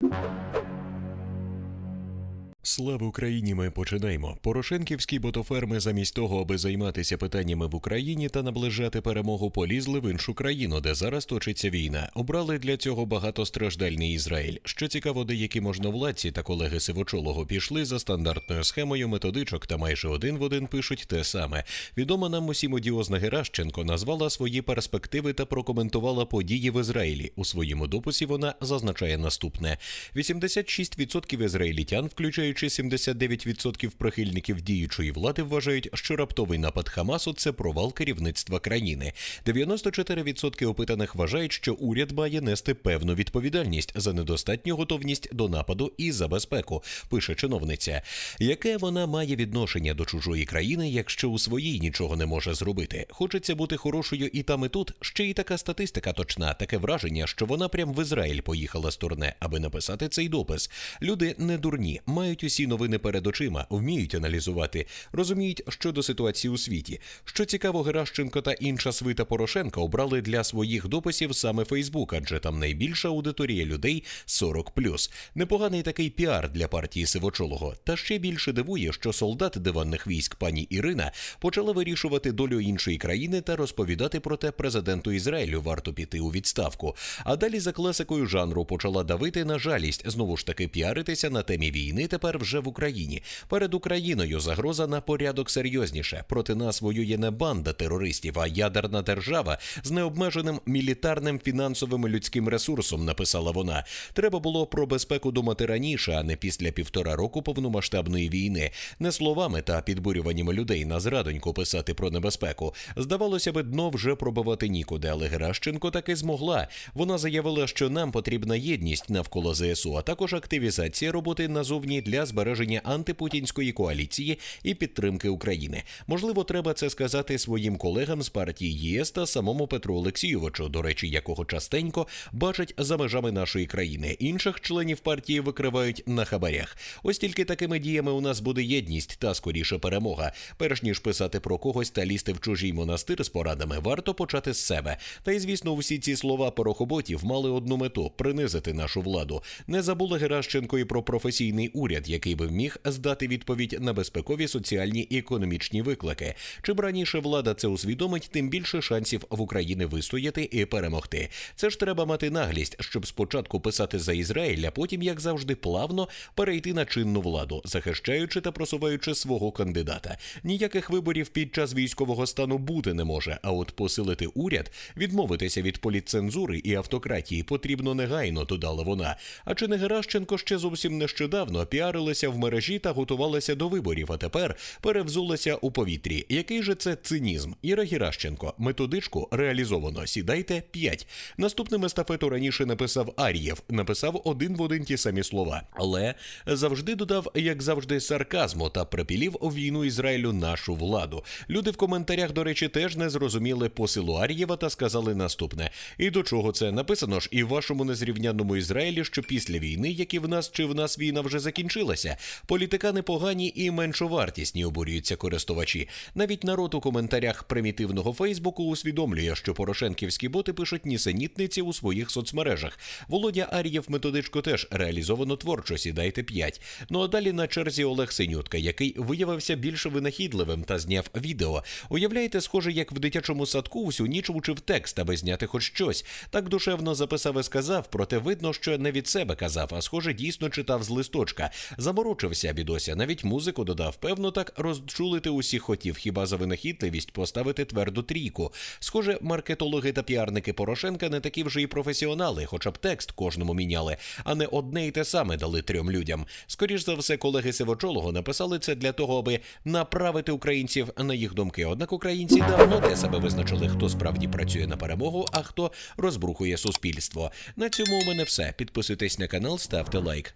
you Слава Україні! Ми починаємо. Порошенківські ботоферми, замість того, аби займатися питаннями в Україні та наближати перемогу, полізли в іншу країну, де зараз точиться війна. Обрали для цього багатостраждальний Ізраїль. Що цікаво, деякі можновладці та колеги Сивочолого пішли за стандартною схемою методичок та майже один в один пишуть те саме. Відома нам усім одіозна Геращенко назвала свої перспективи та прокоментувала події в Ізраїлі. У своєму дописі вона зазначає наступне: 86% ізраїлітян, включаючи 79% прихильників діючої влади, вважають, що раптовий напад Хамасу це провал керівництва країни. 94% опитаних вважають, що уряд має нести певну відповідальність за недостатню готовність до нападу і за безпеку. Пише чиновниця. Яке вона має відношення до чужої країни, якщо у своїй нічого не може зробити? Хочеться бути хорошою і там, і тут. Ще й така статистика точна, таке враження, що вона прям в Ізраїль поїхала з турне, аби написати цей допис. Люди не дурні, мають усі новини перед очима, вміють аналізувати, розуміють щодо ситуації у світі. Що цікаво, Геращенко та інша свита Порошенка обрали для своїх дописів саме Фейсбук, адже там найбільша аудиторія людей 40+. Непоганий такий піар для партії Сивочолого. Та ще більше дивує, що солдат диванних військ пані Ірина почала вирішувати долю іншої країни та розповідати про те президенту Ізраїлю варто піти у відставку. А далі за класикою жанру почала давити на жалість, знову ж таки піаритися на темі війни тепер вже в Україні. Перед Україною загроза на порядок серйозніше. Проти нас воює не банда терористів, а ядерна держава з необмеженим мілітарним фінансовим і людським ресурсом. Написала вона. Треба було про безпеку думати раніше, а не після півтора року повномасштабної війни. Не словами та підбурюваннями людей на зрадоньку писати про небезпеку. Здавалося би, дно вже пробивати нікуди, але Геращенко таки змогла. Вона заявила, що нам потрібна єдність навколо ЗСУ, а також активізація роботи назовні для збереження антипутінської коаліції і підтримки України. Можливо, треба це сказати своїм колегам з партії ЄС та самому Петру Олексійовичу, до речі, якого частенько бачать за межами нашої країни. Інших членів партії викривають на хабарях. Ось тільки такими діями у нас буде єдність та скоріше перемога. Перш ніж писати про когось та лізти в чужий монастир з порадами, варто почати з себе. Та й звісно, всі ці слова порохоботів мали одну мету принизити нашу владу. Не забули Геращенко і про професійний уряд, який би міг здати відповідь на безпекові, соціальні і економічні виклики. Чим раніше влада це усвідомить, тим більше шансів в Україні вистояти і перемогти. Це ж треба мати наглість, щоб спочатку писати за Ізраїль, а потім, як завжди, плавно перейти на чинну владу, захищаючи та просуваючи свого кандидата. Ніяких виборів під час військового стану бути не може. А от посилити уряд, відмовитися від політцензури і автократії потрібно негайно, додала вона. А чи не Геращенко ще зовсім нещодавно піарилася в мережі та готувалася до виборів, а тепер перевзулася у повітрі. Який же це цинізм? Іра Геращенко, методичку реалізовано. Сідайте 5. Наступним естафету раніше написав Ар'єв, написав один в один ті самі слова, але завжди додав, як завжди, сарказму та припілів війну Ізраїлю нашу владу. Люди в коментарях, до речі, теж не зрозуміли посилу Ар'єва та сказали наступне: і до чого це написано ж і в вашому незрівняному Ізраїлі, що після війни, як і в нас чи в нас війна вже закінчилася, політикани погані і меншовартісні обурюються користувачі. Навіть народ у коментарях примітивного Фейсбуку усвідомлює, що порошенківські боти пишуть нісенітниці у своїх соцмережах. Володя Ар'єв методичку теж реалізовано творчо. Сідайте 5. Ну а далі на черзі Олег Синютка, який виявився більш винахідливим та зняв відео. Уявляєте, схоже, як в дитячому садку всю ніч учив текст, аби зняти хоч щось. Так душевно записав і сказав, проте видно, що не від себе казав, а схоже, дійсно читав з листочка. Заморочився бідося, навіть музику додав. Певно, так розчулити усіх хотів, хіба за винахідливість поставити тверду трійку. Схоже, маркетологи та піарники Порошенка не такі вже й професіонали, хоча б текст кожному міняли, а не одне й те саме дали трьом людям. Скоріш за все, колеги Сивочолого написали це для того, аби направити українців на їх думки. Однак українці давно для себе визначили, хто справді працює на перемогу, а хто розбрухує суспільство. На цьому у мене все. Підписуйтесь на канал, ставте лайк.